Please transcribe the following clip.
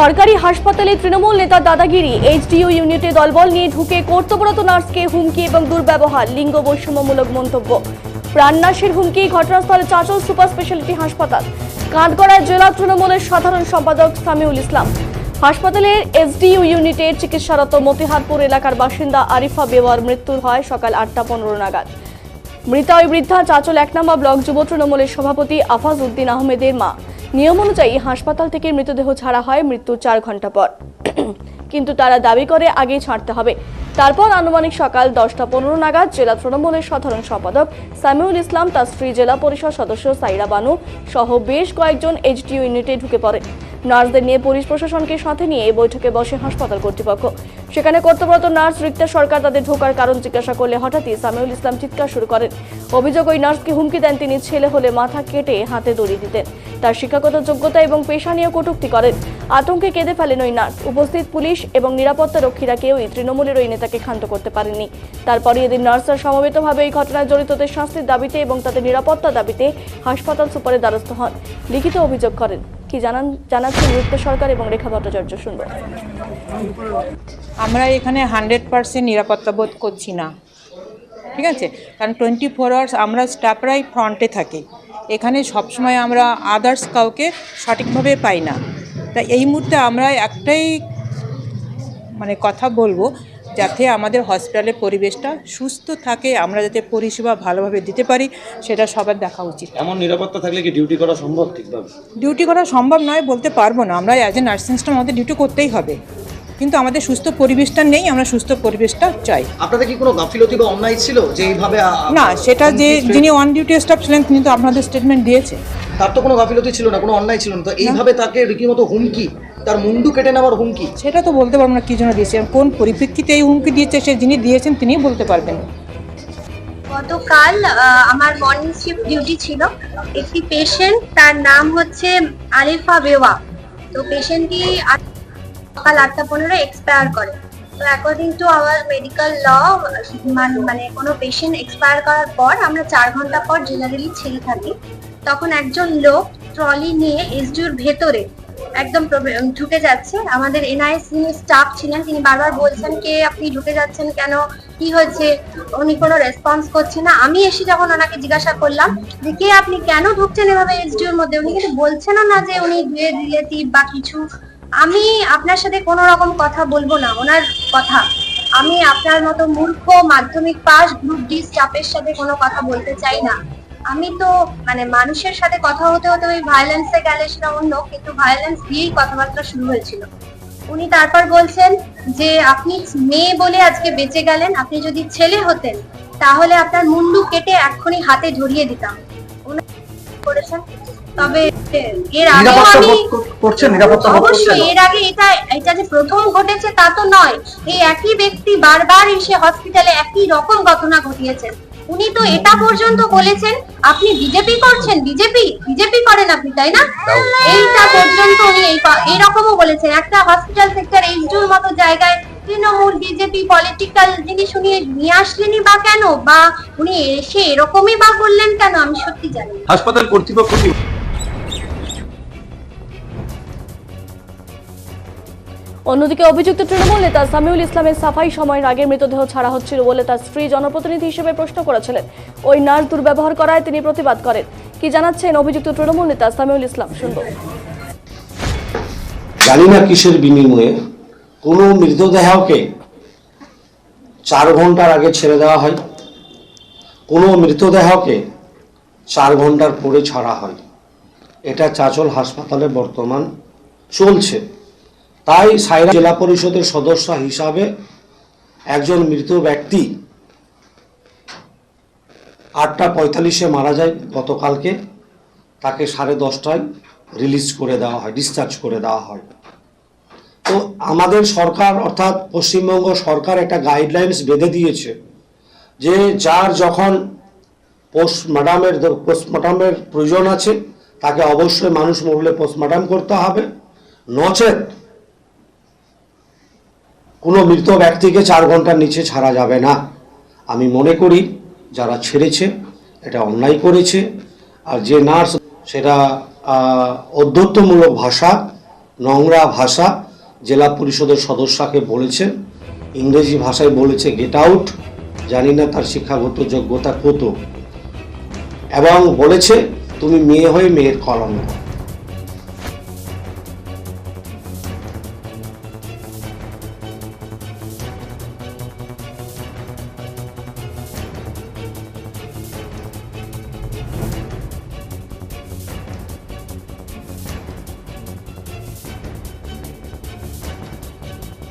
সরকারি হাসপাতালে তৃণমূল নেতা দাদাগিরি এইচডিইউ ইউনিটে দলবল নিয়ে ঢুকে কর্তব্যরত নার্সকে হুমকি এবং দুর্ব্যবহার, লিঙ্গ বৈষম্যমূলক মন্তব্য। প্রাণনাশের হুমকি, ঘটনাস্থলে চাঁচল সুপার স্পেশালিটি হাসপাতাল। কাঠগড়ায় জেলা তৃণমূলের সাধারণ সম্পাদক সামিউল ইসলাম। হাসপাতালের এসডিইউ ইউনিটের চিকিৎসারত মতিহারপুর এলাকার বাসিন্দা আরিফা বেওয়ার মৃত্যু হয় সকাল আটটা পনেরো নাগাদ। মৃতা ওই বৃদ্ধা, চাচল এক ব্লক যুব তৃণমূলের সভাপতি আফাজ উদ্দিন আহমেদের মা। নিয়ম অনুযায়ী হাসপাতাল থেকে মৃতদেহ ছাড়া হয় মৃত্যুর চার ঘণ্টা পর। কিন্তু তারা দাবি করে আগেই ছাড়তে হবে। তারপর আনুমানিক সকাল দশটা পনেরো নাগাদ জেলা তৃণমূলের সাধারণ সম্পাদক সামিউল ইসলাম, তার স্ত্রী জেলা পরিষদ সদস্য সাইরা বানু সহ বেশ কয়েকজন এইচডিও ইউনিটে ঢুকে পড়ে। নার্সদের নিয়ে পুলিশ প্রশাসনকে সাথে নিয়ে এই বৈঠকে বসে হাসপাতাল কর্তৃপক্ষ। সেখানে কর্তব্যরত নার্স রিক্তা সরকার তাদের ঢোকার কারণ জিজ্ঞাসা করলে হঠাৎই সামিউল ইসলাম চিৎকার শুরু করেন। অভিযোগ ওই নার্সকে হুমকি দেন, তিনি ছেলে হলে মাথা কেটে হাতে দড়ি দিতেন। তার শিক্ষাগত যোগ্যতা এবং পেশা নিয়ে কটূক্তি করেন। আতঙ্কে কেঁদে ফেলেন ওই নার্স। উপস্থিত পুলিশ এবং নিরাপত্তা রক্ষীরা কেউই তৃণমূলের ওই নেতাকে ক্ষান্ত করতে পারেননি। তারপরে এদিন নার্সরা সমবেতভাবে এই ঘটনায় জড়িতদের শাস্তির দাবিতে এবং তাদের নিরাপত্তা দাবিতে হাসপাতাল সুপারের দ্বারস্থ হন। লিখিত অভিযোগ করেন। কি জানান জানাচ্ছেন নৃত্য সরকার এবং রেখা ভট্টাচার্য, শুনব। আমরা এখানে হান্ড্রেড পার্সেন্ট নিরাপত্তা বোধ করছি না। ঠিক আছে? কারণ টোয়েন্টি ফোর আওয়ার্স আমরা স্টাফরাই ফ্রন্টে থাকি। এখানে সবসময় আমরা আদার্স কাউকে সঠিকভাবে পাই না। তা এই মুহূর্তে আমরা একটাই মানে কথা বলব যাতে আমাদের হসপিটালের পরিবেশটা সুস্থ থাকে আমরা যাতে পরিষেবা ভালোভাবে দিতে পারি সেটা সবার দেখা উচিত। এমন নিরাপত্তা থাকলে কি ডিউটি করা সম্ভব ঠিকভাবে? ডিউটি করা সম্ভব নয় বলতে পারব না। আমরা অ্যাজ এ নার্সিং স্টাফ আমাদের ডিউটি করতেই হবে। কিন্তু আমাদের সুস্থ পরিবেশটা নেই আমরা সুস্থ পরিবেশটা চাই। আপনাদের কি কোনো গাফিলতি বা অন্যায় ছিল যে এইভাবে না সেটা যে যিনি অন ডিউটি স্টাফ ছিলেন তিনি তো আপনাদের স্টেটমেন্ট দিয়েছে। তার তো কোনো গাফিলতি ছিল না কোনো অন্যায় ছিল না। তো এইভাবে তাকে রীতিমতো হুমকি তার মুন্ডু কেটে নেওয়ার হুমকি? সেটা তো বলতে পারব না কি জন্য দিয়েছে? কোন পরিপ্রেক্ষিতে এই হুমকি দিয়েছে সে যিনি দিয়েছেন তিনি বলতে পারবেন। গতকাল আহ, আমার মর্নিং শিফট ডিউটি ছিল। একটি পেশেন্ট তার নাম হচ্ছে আরিফা বেওয়া। তো পেশেন্টটি সকাল আটটা পনেরো এক্সপায়ার করে। তো according to our medical law মানে কোনো পেশেন্ট এক্সপায়ার করার পর আমরা চার ঘণ্টা পর জেনারেলি ছেড়ে থাকি। তখন একজন লোক ট্রলি নিয়ে এসডিওর ভেতরে একদম ঢুকে যাচ্ছে। আমাদের এনআইএস যিনি স্টাফ ছিলেন, তিনি বারবার বলছেন, কে আপনি ঢুকে যাচ্ছেন কেন? কি হয়েছে? উনি কোনো রেসপন্স করছে না। আমি এসে যখন ওনাকে জিজ্ঞাসা করলাম যে, কে আপনি কেন ঢুকছেন এভাবে এসডিওর মধ্যে? উনি কিন্তু বলছেনও না যে উনি রিলেটিভ বা কিছু। আমি আপনার সাথে কোনো রকম কথা বলব না, ওনার কথা। আমি আপনার মতো মূর্খ, মাধ্যমিক পাস গ্রুপ ডি স্টাফের সাথে কোনো কথা বলতে চাই না। আমি তো মানে মানুষের সাথে কথা হতে হতে ওই ভায়োলেন্সে গেলে সেটা অন্য, কিন্তু ভায়োলেন্স দিয়েই কথাবার্তা শুরু হয়েছিল। উনি তারপর বলছেন যে, আপনি মেয়ে বলে আজকে বেঁচে গেলেন, আপনি যদি ছেলে হতেন, তাহলে আপনার মুন্ডু কেটে এক্ষুনি হাতে ধরিয়ে দিতাম। করেছেন। তবে এর আগেও নিরাপত্তা আমি করছেন নিরাপত্তা অবশ্যই এর আগে এটা এটা যে প্রথম ঘটেছে তা তো নয়। এই একই ব্যক্তি বারবার এসে হসপিটালে একই রকম ঘটনা ঘটিয়েছেন উনি তো এটা পর্যন্ত বলেছেন আপনি বিজেপি করছেন বিজেপি? বিজেপি করেন আপনি তাই না? এইটা পর্যন্ত উনি এইরকমও বলেছেন। একটা হসপিটাল সেক্টর এইচডিউর মতো জায়গায় তৃণমূল বিজেপি পলিটিক্যাল জিনিস উনি নিয়ে আসলেনই বা কেন? বা উনি এসে এরকমই বা করলেন কেন? আমি সত্যি জানি হাসপাতাল কর্তৃপক্ষ অন্যদিকে অভিযুক্ত তৃণমূল নেতা সামিউল ইসলামের সাফাই সময়ের আগে মৃতদেহ ছাড়া হচ্ছিল বলে তার স্ত্রী জনপ্রতিনিধি হিসেবে প্রশ্ন করেছিলেন। ওই নার্স দুর্ব্যবহার করায় তিনি প্রতিবাদ করেন। কি জানাচ্ছেন অভিযুক্ত তৃণমূল নেতা সামিউল ইসলাম? শুনব। জানি না কিসের বিনিময়ে কোনো মৃতদেহকে চার ঘণ্টার আগে ছেড়ে দেওয়া হয়। কোনো মৃতদেহকে চার ঘণ্টার পরে ছাড়া হয়। এটা চাচল হাসপাতালে বর্তমান চলছে। তাই সাইরা জেলা পরিষদের সদস্য হিসাবে একজন মৃত ব্যক্তি আটটা পঁয়তাল্লিশে মারা যায় গতকালকে। তাকে সাড়ে দশটায় রিলিজ করে দেওয়া হয় ডিসচার্জ করে দেওয়া হয়। তো আমাদের সরকার, অর্থাৎ পশ্চিমবঙ্গ সরকার একটা গাইডলাইন্স বেঁধে দিয়েছে যে যার যখন পোস্টমর্টামের পোস্টমর্টামের প্রয়োজন আছে, তাকে অবশ্যই মানুষ মরলে পোস্টমর্টাম করতে হবে। নচেত কোনো মৃত ব্যক্তিকে চার ঘণ্টার নিচে ছাড়া যাবে না। আমি মনে করি যারা ছেড়েছে, এটা অন্যায় করেছে, আর যে নার্স, সেটা অধ্যত্বমূলক ভাষা, নোংরা ভাষা জেলা পরিষদের সদস্যকে বলেছে, ইংরেজি ভাষায় বলেছে গেট আউট জানি না তার শিক্ষাগত যোগ্যতা কত। এবং বলেছে, তুমি মেয়ে হয়ে মেয়ের কলঙ্ক